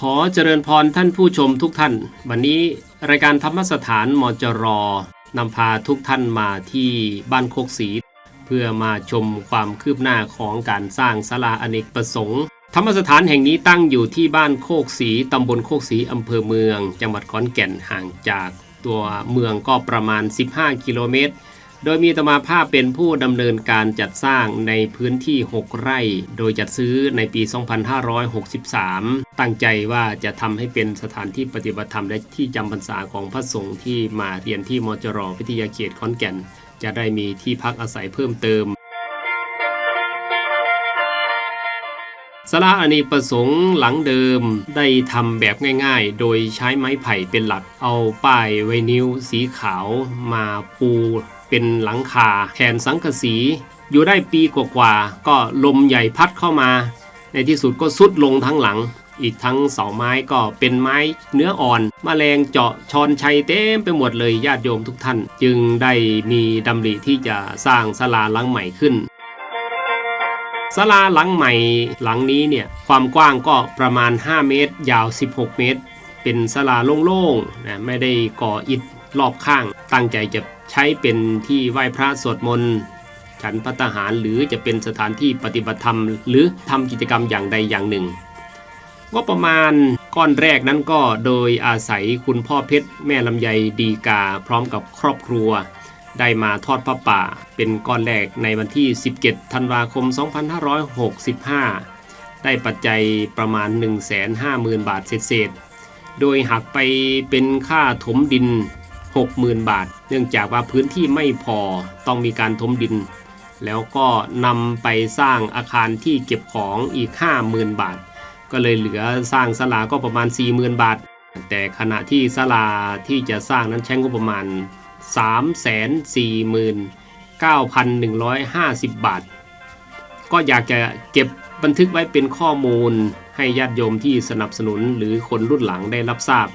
ขอเจริญพรท่านผู้ชมทุกท่าน วันนี้รายการธรรมสถานมจรนำพาทุกท่านมาที่บ้านโคกศรีเพื่อมาชมความคืบหน้าของการสร้างศาลาอเนกประสงค์ ธรรมสถานแห่งนี้ตั้งอยู่ที่บ้านโคกศรีตำบลโคกศรีอำเภอเมือง จังหวัดขอนแก่นห่างจากตัวเมืองก็ประมาณ 15 กิโลเมตร โดยมีตมาภาพเป็นผู้ดำเนินการจัดสร้างในพื้นที่ 6 ไร่ โดยจัดซื้อในปี 2563 ตั้งใจว่าจะทำให้เป็นสถานที่ปฏิบัติธรรมและที่จำพรรษาของพระสงฆ์ที่มาเรียนที่มจรวิทยาเขตขอนแก่น จะได้มีที่พักอาศัยเพิ่มเติมสลาอเนกประสงค์หลังเดิมได้ทำแบบง่ายๆ โดยใช้ไม้ไผ่เป็นหลัก เอาป้ายไวนิลสีขาวมาปู เป็นหลังคาแทนสังกะสี อยู่ได้ปีกว่าๆก็ลมใหญ่พัดเข้ามา ในที่สุดก็สุดลงทั้งหลัง อีกทั้งเสาไม้ก็เป็นไม้เนื้ออ่อนมแมลงเจาะชอนชัยเต็มไปหมดเลยญาติโยมทุกท่าน จึงได้มีดำริที่จะสร้างศาลาหลังใหม่ขึ้นศาลาหลังใหม่หลังนี้เนี่ยความกว้างก็ประมาณ 5 เมตร ยาว 16 เมตร เป็นศาลาโล่งๆนะไม่ได้ก่ออิฐรอบข้าง ตั้งใจจะ ใช้เป็นที่ไหว้พระสวดมนต์ฉันพัตหารหรือจะเป็นสถานที่ปฏิบัติธรรม หรือทำกิจกรรมอย่างใดอย่างหนึ่งก็ประมาณก้อนแรกนั้นก็โดยอาศัยคุณพ่อเพชรแม่ลำไยดีกาพร้อมกับครอบครัว ได้มาทอดพระป่า เป็นก้อนแรกในวันที่ 17 ธันวาคม 2565 ได้ปัจจัยประมาณ 150,000 บาทเศษ โดยหักไปเป็นค่าถมดิน 60,000 บาท เนื่องจากว่าพื้นที่ไม่พอต้องมีการถมดิน แล้วก็นำไปสร้างอาคารที่เก็บของอีก 50,000 บาท ก็เลยเหลือสร้างศาลาก็ประมาณ 40,000 บาท แต่ขณะที่ศาลาที่จะสร้างนั้นใช้งบประมาณ 349,150 บาท ก็อยากจะเก็บบันทึกไว้เป็นข้อมูลให้ญาติโยมที่สนับสนุนหรือคนรุ่นหลังได้รับทราบ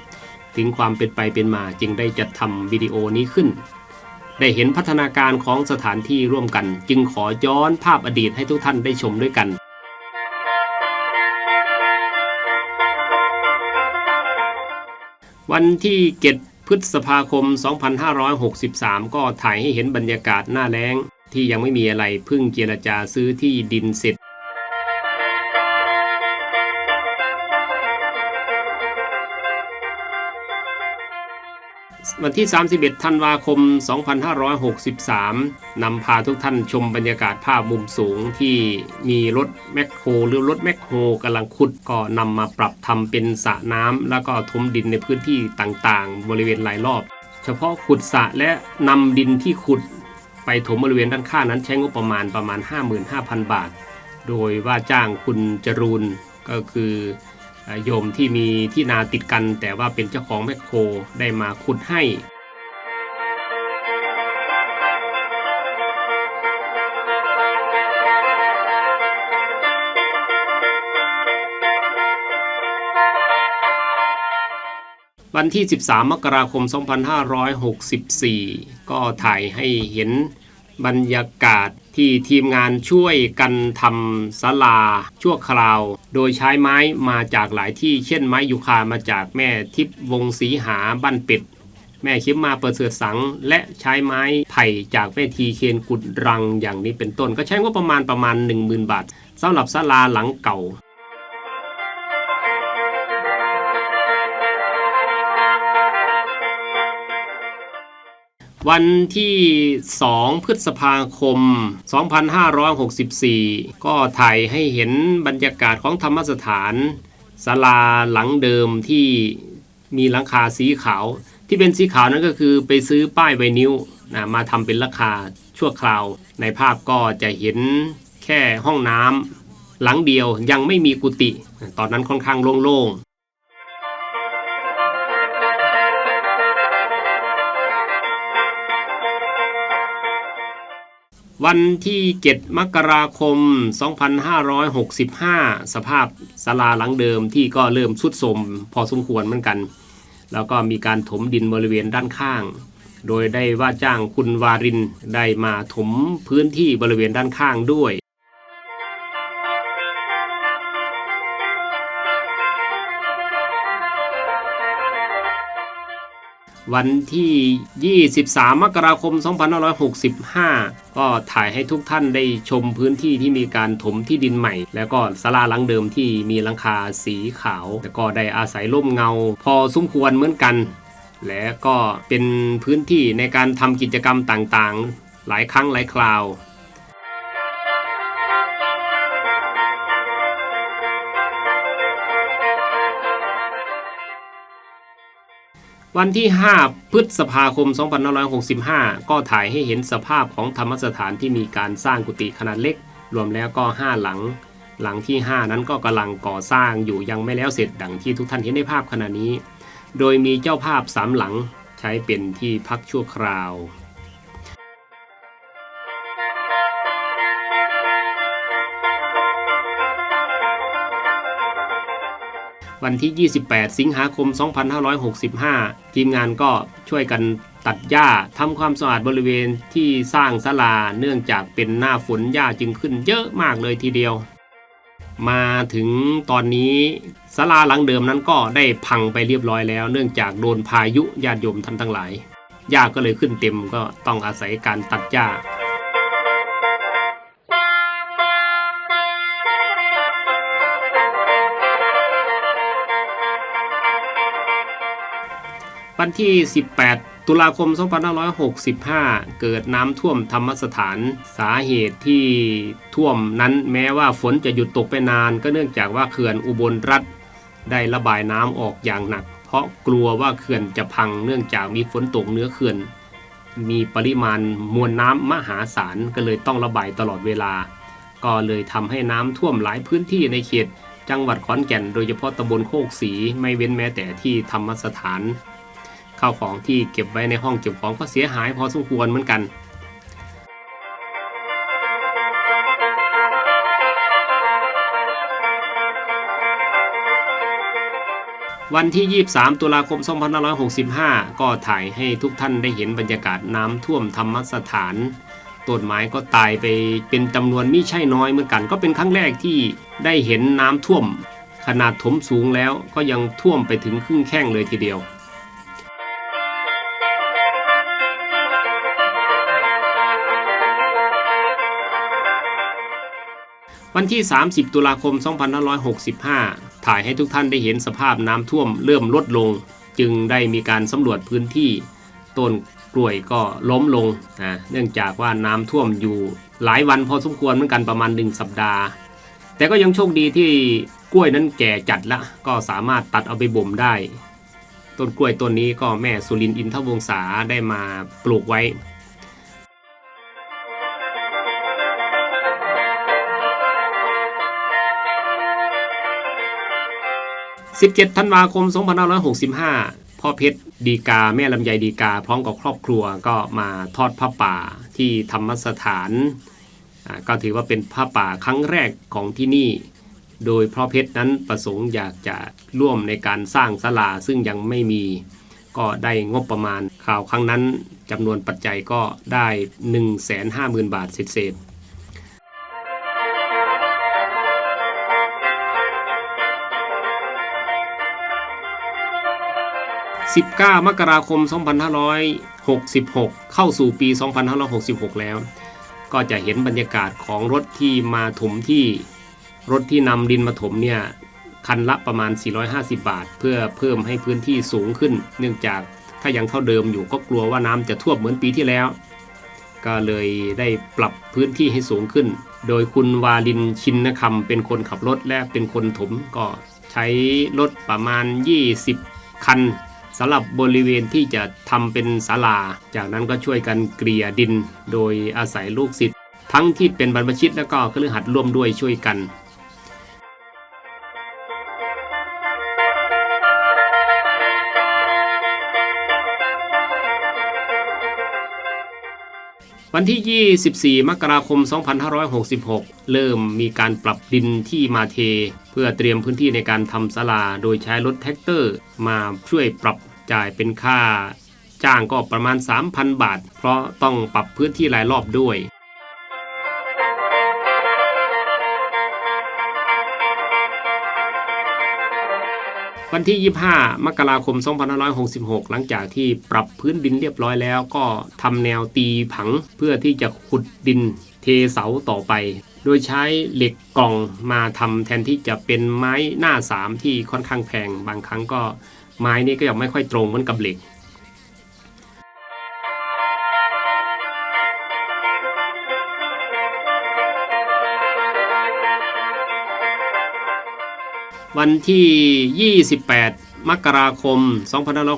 ถึงความเป็นไปเป็นมาจึงได้จัดทำวิดีโอนี้ขึ้น ได้เห็นพัฒนาการของสถานที่ร่วมกัน จึงขอย้อนภาพอดีตให้ทุกท่านได้ชมด้วยกันวันที่เจ็ดพฤษภาคม 2563 ก็ถ่ายให้เห็นบรรยากาศหน้าแล้ง ที่ยังไม่มีอะไรพิ่งเจรจาซื้อที่ดินเสร็จ วันที่ 31 ธันวาคม 2563 นำพาทุกท่านชมบรรยากาศภาพมุมสูงที่มีรถแมคโครหรือรถแมคโครกำลังขุดก็นำมาปรับทำเป็นสระน้ำแล้วก็ถมดินในพื้นที่ต่างๆ บริเวณหลายรอบ เฉพาะขุดสระและนำดินที่ขุดไปถมบริเวณด้านข้างนั้นใช้งบประมาณประมาณ 55,000 บาท โดยว่าจ้างคุณจรูนก็คือ โยมที่มีที่นาติดกัน แต่ว่าเป็นเจ้าของแมคโครได้มาขุดให้วันที่ 13 มกราคม 2564 ก็ถ่ายให้เห็น บรรยากาศที่ทีมงานช่วยกันทำศาลาชั่วคราว โดยใช้ไม้มาจากหลายที่เช่นไม้ยูคามาจากแม่ทิพย์วงศรีหาบ้านเป็ดแม่คิมมาเปิดเสือสัง และใช้ไม้ไผ่จากแม่ทีเคนกุดรังอย่างนี้เป็นต้น ก็ใช้งบประมาณประมาณ 10,000 บาทสำหรับศาลาหลังเก่า วันที่ 2 พฤษภาคม 2564 ก็ถ่ายให้เห็นบรรยากาศของธรรมสถานศาลาหลังเดิมที่มีหลังคาสีขาว ที่เป็นสีขาวนั้นก็คือไปซื้อป้ายไวนิ้วนะมาทำเป็นราคาชั่วคราว ในภาพก็จะเห็นแค่ห้องน้ำหลังเดียวยังไม่มีกุฏิตอนนั้นค่อนข้างโล่งๆ วันที่7มกราคม 2565 สภาพศาลาหลังเดิมที่ก็เริ่มสุดโทรมพอสมควรเหมือนกัน แล้วก็มีการถมดินบริเวณด้านข้าง โดยได้ว่าจ้างคุณวารินได้มาถมพื้นที่บริเวณด้านข้างด้วย วันที่ 23 มกราคม 2565 ก็ถ่ายให้ทุกท่านได้ชมพื้นที่ที่มีการถมที่ดินใหม่ แล้วก็ศาลาหลังเดิมที่มีหลังคาสีขาว แล้วก็ได้อาศัยร่มเงา พอสมควรเหมือนกัน และก็เป็นพื้นที่ในการทำกิจกรรมต่างๆ หลายครั้งหลายคราว วันที่ 5 พฤษภาคม 2565 ก็ถ่ายให้เห็นสภาพของธรรมสถานที่มีการสร้างกุฏิขนาดเล็ก รวมแล้วก็ 5 หลัง หลังที่ 5 นั้นก็กำลังก่อสร้างอยู่ยังไม่แล้วเสร็จดังที่ทุกท่านเห็นในภาพขณะนี้ โดยมีเจ้าภาพสามหลังใช้เป็นที่พักชั่วคราว วันที่ 28 สิงหาคม 2565 ทีมงานก็ช่วยกันตัดหญ้าทำความสะอาดบริเวณที่สร้างศาลาเนื่องจากเป็นหน้าฝนหญ้าจึงขึ้นเยอะมากเลยทีเดียว มาถึงตอนนี้ศาลาหลังเดิมนั้นก็ได้พังไปเรียบร้อยแล้ว เนื่องจากโดนพายุญาติโยมท่านทั้งหลายหญ้าก็เลยขึ้นเต็มก็ต้องอาศัยการตัดหญ้า วันที่ 18 ตุลาคม 2565 เกิดน้ำท่วมธรรมสถาน สาเหตุที่ท่วมนั้นแม้ว่าฝนจะหยุดตกไปนาน ก็เนื่องจากว่าเขื่อนอุบลรัฐ ได้ระบายน้ำออกอย่างหนัก เพราะกลัวว่าเขื่อนจะพังเนื่องจากมีฝนตกเนื้อเขื่อน มีปริมาณมวลน้ำมหาศาลก็เลยต้องระบายตลอดเวลา ก็เลยทำให้น้ำท่วมหลายพื้นที่ในเขตจังหวัดขอนแก่นโดยเฉพาะตำบลโคกศรีไม่เว้นแม้แต่ที่ธรรมสถาน ข้าวของที่เก็บไว้ในห้องเก็บของก็เสียหายพอสมควรเหมือนกันวันที่ 23 ตุลาคม 2565 ก็ถ่ายให้ทุกท่านได้เห็นบรรยากาศน้ำท่วมธรรมสถาน ต้นไม้ก็ตายไปเป็นจำนวนมิใช่น้อยเหมือนกัน ก็เป็นครั้งแรกที่ได้เห็นน้ำท่วม ขนาดถมสูงแล้วก็ยังท่วมไปถึงครึ่งแข้งเลยทีเดียว วันที่ 30 ตุลาคม 2565 ถ่ายให้ทุกท่านได้เห็นสภาพน้ำท่วมเริ่มลดลง จึงได้มีการสำรวจพื้นที่ต้นกล้วยก็ล้มลงนะเนื่องจากว่าน้ำท่วมอยู่หลายวันพอสมควรเหมือนกันประมาณ 1 สัปดาห์ แต่ก็ยังโชคดีที่กล้วยนั้นแก่จัดละ ก็สามารถตัดเอาไปบ่มได้ ต้นกล้วยต้นนี้ก็แม่สุรินทร์อินทวงศาได้มาปลูกไว้ 17ธันวาคม 2565 พ่อเพชรดีกา แม่ลำไยดีกา พร้อมกับครอบครัวก็มาทอดผ้าป่าที่ธรรมสถาน ก็ถือว่าเป็นผ้าป่าครั้งแรกของที่นี่ โดยพ่อเพชรนั้นประสงค์อยากจะร่วมในการสร้างศาลาซึ่งยังไม่มี ก็ได้งบประมาณข่าวครั้งนั้นจำนวนปัจจัยก็ได้ 150,000 บาทเศษ 19 มกราคม 2566 เข้าสู่ปี 2566 แล้ว ก็จะเห็นบรรยากาศของรถที่มาถมที่รถที่นำดินมาถมเนี่ยคันละประมาณ 450 บาท เพื่อเพิ่มให้พื้นที่สูงขึ้น เนื่องจากถ้ายังเท่าเดิมอยู่ก็กลัวว่าน้ำจะท่วมเหมือนปีที่แล้ว ก็เลยได้ปรับพื้นที่ให้สูงขึ้น โดยคุณวาลินชินนคำเป็นคนขับรถและเป็นคนถมก็ใช้รถประมาณ 20 คัน สำหรับบริเวณที่จะทำเป็นศาลา จากนั้นก็ช่วยกันเกลี่ยดิน โดยอาศัยลูกศิษย์ทั้งที่เป็นบรรพชิตและก็เครือขัดร่วมด้วยช่วยกัน วันที่ 24 มกราคม 2566 เริ่มมีการปรับดินที่มาเท เพื่อเตรียมพื้นที่ในการทำศาลา โดยใช้รถแท็กเตอร์ มาช่วยปรับจ่ายเป็นค่า จ้างก็ประมาณ 3,000 บาท เพราะต้องปรับพื้นที่หลายรอบด้วย วันที่ 25 มกราคม 2566 หลังจากที่ปรับพื้นดินเรียบร้อยแล้ว ก็ทำแนวตีผังเพื่อที่จะขุดดินเทเสาต่อไป โดยใช้เหล็กกล่องมาทำแทนที่จะเป็นไม้หน้าสามที่ค่อนข้างแพง บางครั้งก็ไม้นี่ก็ยังไม่ค่อยตรงเหมือนกับเหล็ก วันที่ 28 มกราคม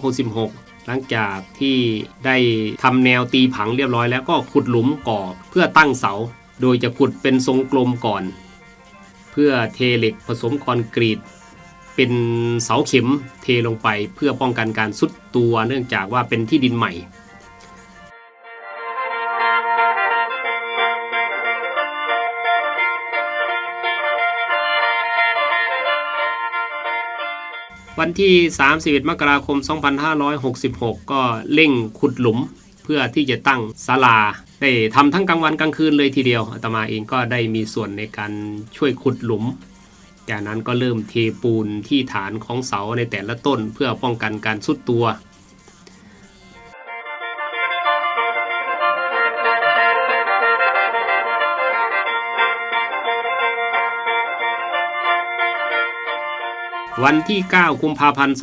2566 หลังจากที่ได้ทำแนวตีผังเรียบร้อยแล้วก็ขุดหลุมก่อเพื่อตั้งเสา โดยจะขุดเป็นทรงกลมก่อน เพื่อเทเหล็กผสมคอนกรีต เป็นเสาเข็มเทลงไปเพื่อป้องกันการสุดตัวเนื่องจากว่าเป็นที่ดินใหม่ วันที่ 31 มกราคม 2566 ก็เร่งขุดหลุมเพื่อที่จะตั้งศาลาได้ทำทั้งกลางวันกลางคืนเลยทีเดียวอาตมาเองก็ได้มีส่วนในการช่วยขุดหลุม จากนั้นก็เริ่มเทปูนที่ฐานของเสาในแต่ละต้น เพื่อป้องกันการสุดตัว วันที่ 9 กุมภาพันธ์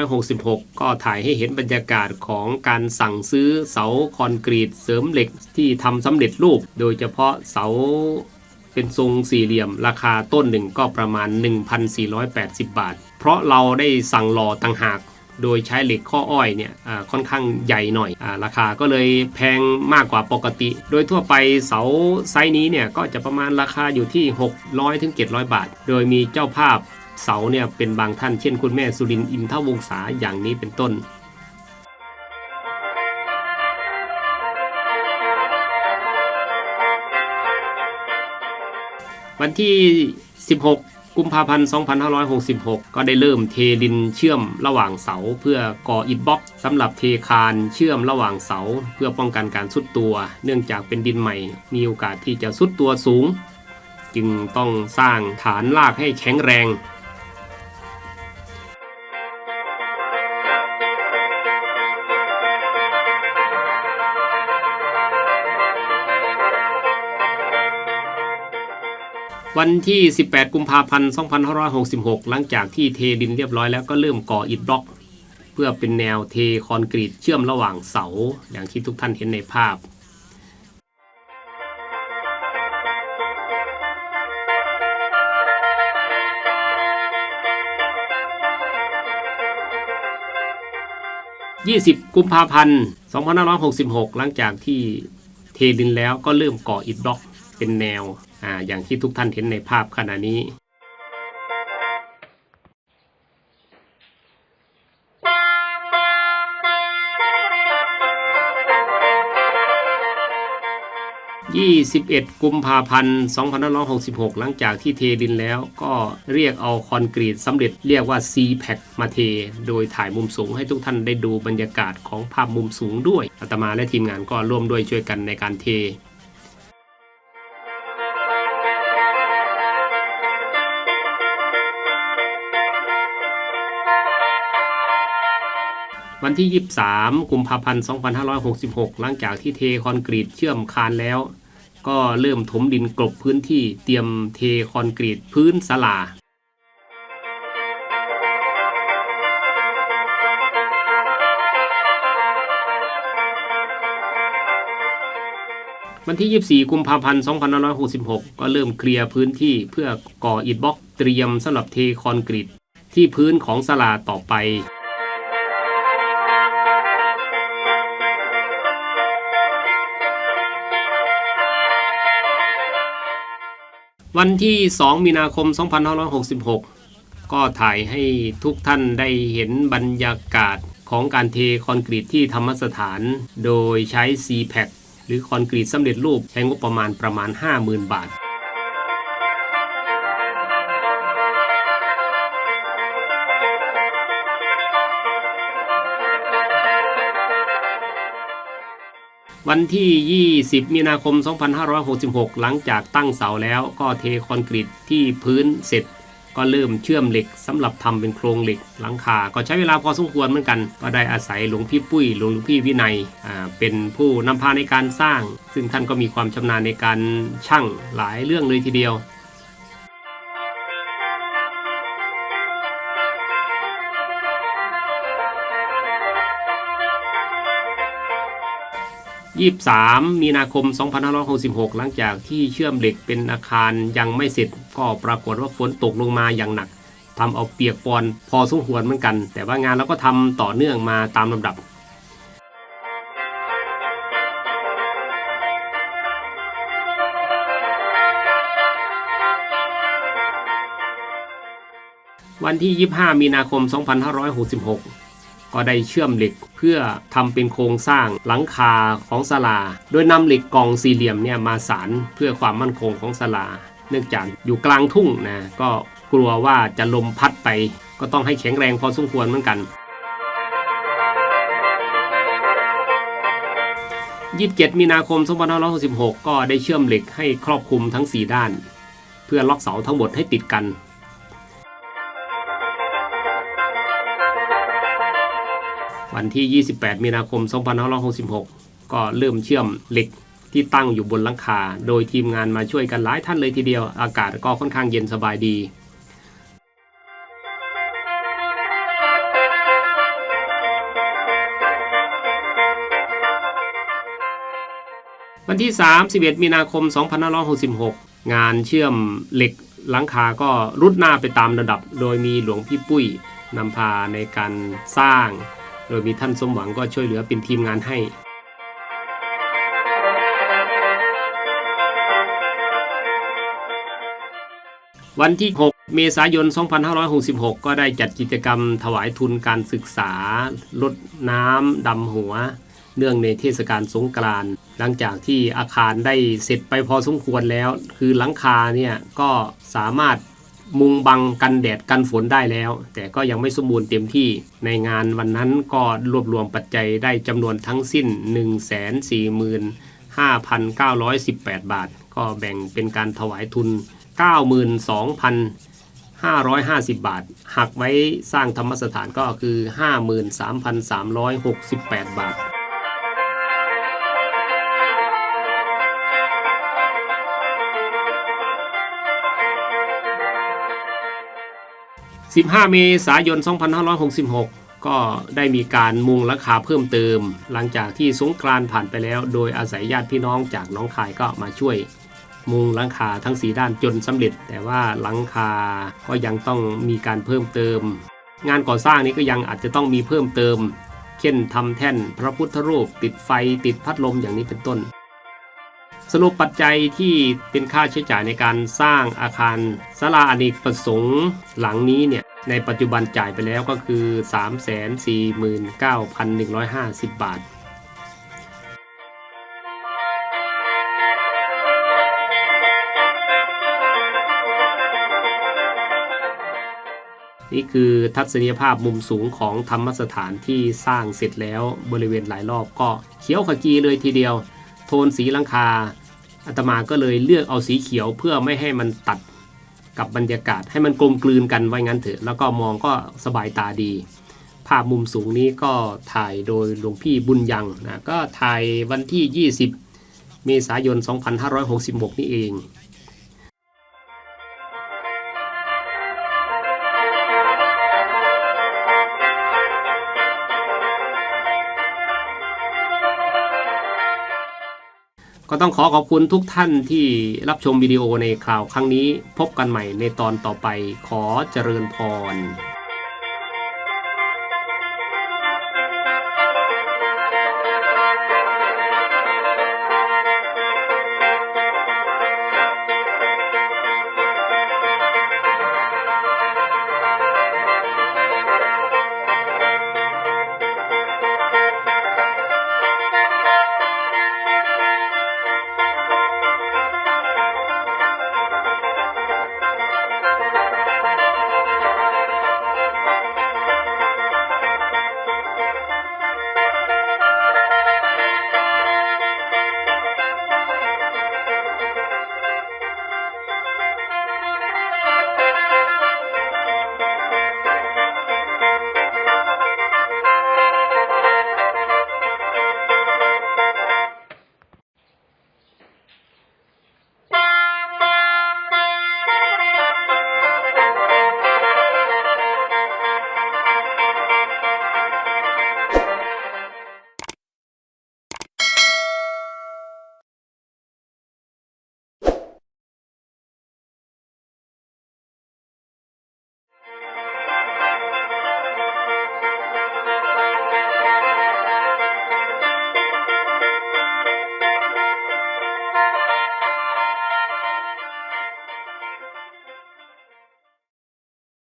2566 ก็ถ่ายให้เห็นบรรยากาศของการสั่งซื้อเสาคอนกรีตเสริมเหล็กที่ทำสำเร็จรูป โดยเฉพาะเสาเป็นทรงสี่เหลี่ยม ราคาต้นหนึ่งก็ประมาณ 1,480 บาท เพราะเราได้สั่งหล่อต่างหาก โดยใช้เหล็กข้ออ้อยเนี่ยค่อนข้างใหญ่หน่อยอราคาก็เลยแพงมากกว่าปกติ โดยทั่วไปเสาไซส์นี้เนี่ยก็จะประมาณราคาอยู่ที่ 600ถึง700 บาท โดยมีเจ้าภาพ เสาเนี่ยเป็นบางท่านเช่นคุณแม่สุรินทร์อินทวงศาอย่างนี้เป็นต้นวันที่ 16 กุมภาพันธ์ 2566 ก็ได้เริ่มเทดินเชื่อมระหว่างเสา เพื่อก่ออิฐบล็อกสำหรับเทคานเชื่อมระหว่างเสา เพื่อป้องกันการสุดตัว เนื่องจากเป็นดินใหม่ มีโอกาสที่จะสุดตัวสูง จึงต้องสร้างฐานรากให้แข็งแรง วันที่ 18 กุมภาพันธ์ 2566 หลังจากที่เทดินเรียบร้อยแล้วก็เริ่มก่ออิฐบล็อก เพื่อเป็นแนวเทคอนกรีตเชื่อมระหว่างเสา อย่างที่ทุกท่านเห็นในภาพ20 กุมภาพันธ์2566 หลังจากที่เทดินแล้วก็เริ่มก่ออิฐบล็อกเป็นแนว อ่าอย่างที่ทุกท่านเห็นในภาพขณะนี้ 21 กุมภาพันธ์ 2566 หลังจากที่เทดินแล้วก็เรียกเอาคอนกรีตสำเร็จเรียกว่า c p a c มาเท โดยถ่ายมุมสูงให้ทุกท่านได้ดูบรรยากาศของภาพมุมสูงด้วยอาตมาและทีมงานก็ร่วมด้วยช่วยกันในการเท วันที่ 23 กุมภาพันธ์ 2566 หลังจากที่เทคอนกรีตเชื่อมคานแล้ว ก็เริ่มถมดินกลบพื้นที่เตรียมเทคอนกรีตพื้นศาลาวันที่ 24 กุมภาพันธ์ 2566 ก็เริ่มเคลียร์พื้นที่เพื่อก่ออิฐบล็อกเตรียมสำหรับเทคอนกรีตที่พื้นของศาลาต่อไป วันที่ 2 มีนาคม 2566 ก็ถ่ายให้ทุกท่านได้เห็นบรรยากาศของการเทคอนกรีตที่ธรรมสถาน โดยใช้ c p a c หรือคอนกรีตสำเร็จรูปใช้งบประมาณประมาณ 50,000 บาท วันที่ 20 มีนาคม 2566 หลังจากตั้งเสาแล้วก็เทคอนกรีตที่พื้นเสร็จ ก็เริ่มเชื่อมเหล็กสำหรับทำเป็นโครงเหล็กหลังคา ก็ใช้เวลาพอสมควรเหมือนกัน ก็ได้อาศัยหลวงพี่ปุ้ยหลวงพี่วินัยเป็นผู้นำพาในการสร้าง ซึ่งท่านก็มีความชำนาญในการช่างหลายเรื่องเลยทีเดียว 23 มีนาคม 2566 หลังจากที่เชื่อมเหล็กเป็นอาคารยังไม่เสร็จ ก็ปรากฏว่าฝนตกลงมาอย่างหนักทำเอาเปียกปอนพอสมควรเหมือนกัน แต่ว่างานเราก็ทำต่อเนื่องมาตามลำดับวันที่ 25 มีนาคม 2566 ก็ได้เชื่อมเหล็กเพื่อทำเป็นโครงสร้างหลังคาของศาลา โดยนำเหล็กกองสี่เหลี่ยมเนี่ยมาสานเพื่อความมั่นคงของศาลา เนื่องจากอยู่กลางทุ่งนะก็กลัวว่าจะลมพัดไป ก็ต้องให้แข็งแรงพอสมควรเหมือนกัน27 มีนาคม 2566 ก็ได้เชื่อมเหล็กให้ครอบคลุมทั้ง 4 ด้าน เพื่อล็อกเสาทั้งหมดให้ติดกัน วันที่ 28 มีนาคม 2566 ก็เริ่มเชื่อมเหล็กที่ตั้งอยู่บนหลังคา โดยทีมงานมาช่วยกันหลายท่านเลยทีเดียว อากาศก็ค่อนข้างเย็นสบายดีวันที่ 31 มีนาคม 2566 งานเชื่อมเหล็กหลังคาก็รุดหน้าไปตามระดับ โดยมีหลวงพี่ปุ้ยนำพาในการสร้าง โดยมีท่านสมหวังก็ช่วยเหลือเป็นทีมงานให้ วันที่ 6 เมษายน 2566 ก็ได้จัดกิจกรรมถวายทุนการศึกษา ลดน้ำดำหัว เนื่องในเทศกาลสงกรานต์หลังจากที่อาคารได้เสร็จไปพอสมควรแล้ว คือหลังคาเนี่ยก็สามารถ มุงบังกันแดดกันฝนได้แล้ว แต่ก็ยังไม่สมบูรณ์เต็มที่ในงานวันนั้นก็รวบรวมปัจจัยได้จำนวนทั้งสิ้น 145,918 บาท ก็แบ่งเป็นการถวายทุน 92,550 บาท หักไว้สร้างธรรมสถานก็คือ 53,368 บาท 15 เมษายน 2566 ก็ได้มีการมุงหลังคาเพิ่มเติม หลังจากที่สงกรานผ่านไปแล้ว โดยอาศัยญาติพี่น้องจากน้องคายก็มาช่วยมุงหลังคาทั้งสีด้านจนสำเร็จ แต่ว่าหลังคาก็ยังต้องมีการเพิ่มเติม งานก่อสร้างนี้ก็ยังอาจจะต้องมีเพิ่มเติม เช่นทำแท่นพระพุทธรูป ติดไฟติดพัดลมอย่างนี้เป็นต้น สรุปปัจจัยที่เป็นค่าใช้จ่ายในการสร้างอาคารศาลาอเนกประสงค์หลังนี้เนี่ยในปัจจุบันจ่ายไปแล้วก็คือ 349,150 บาท นี่คือทัศนียภาพมุมสูงของธรรมสถานที่สร้างเสร็จแล้วบริเวณหลายรอบก็เขียวขจีเลยทีเดียว โทนสีลังคาอาตมาก็เลยเลือกเอาสีเขียวเพื่อไม่ให้มันตัดกับบรรยากาศให้มันกลมกลืนกันไว้งั้นเถอะ แล้วก็มองก็สบายตาดี ภาพมุมสูงนี้ก็ถ่ายโดยหลวงพี่บุญยังนะก็ถ่ายวันที่ 20 เมษายน 2566 นี่เอง ต้องขอขอบคุณทุกท่านที่รับชมวิดีโอในคราวครั้งนี้ พบกันใหม่ในตอนต่อไปขอเจริญพร